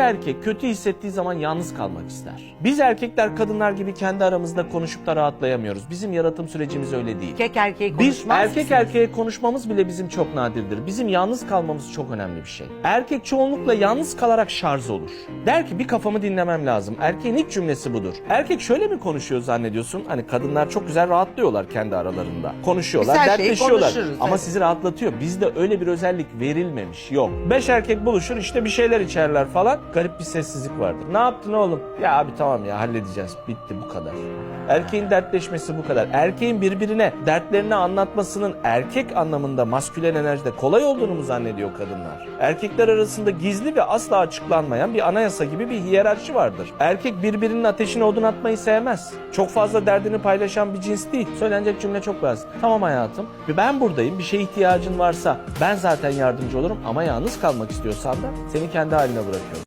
erkek kötü hissettiği zaman yalnız kalmak ister. Biz erkekler kadınlar gibi kendi aramızda konuşup da rahatlayamıyoruz. Bizim yaratım sürecimiz öyle değil. Erkek erkeğe Biz konuşmaz erkek mısınız? erkeğe konuşmamız bile bizim çok nadirdir. Bizim yalnız kalmamız çok önemli bir şey. Erkek çoğunlukla yalnız kalarak şarj olur. Der ki bir kafamı dinlemem lazım. Erkeğin ilk cümlesi budur. Erkek şöyle mi konuşuyor zannediyorsun? Hani kadınlar çok güzel rahatlıyorlar kendi aralarında. Konuşuyorlar, Biz her şeyi dertleşiyorlar. konuşuruz, Ama evet. sizi rahatlatıyor. Bizde öyle bir özellik verilmemiş. Yok. Beş erkek buluşur işte bir şeyler içerler falan. Garip bir sessizlik vardır. Ne yaptın oğlum? Ya abi tamam ya halledeceğiz. Bitti bu kadar. Erkeğin dertleşmesi bu kadar. Erkeğin birbirine dertlerini anlatmasının erkek anlamında maskülen enerjide kolay olduğunu mu zannediyor kadınlar? Erkekler arasında gizli ve asla açıklanmayan bir anayasa gibi bir hiyerarşi vardır. Erkek birbirinin ateşine odun atmayı sevmez. Çok fazla derdini paylaşan bir cins değil. Söylenecek cümle çok basit. Tamam hayatım. Ben buradayım. Bir şeye ihtiyacın varsa ben zaten yardımcı olurum ama yalnız kalmak istiyorsan da seni kendi haline bırakıyorum.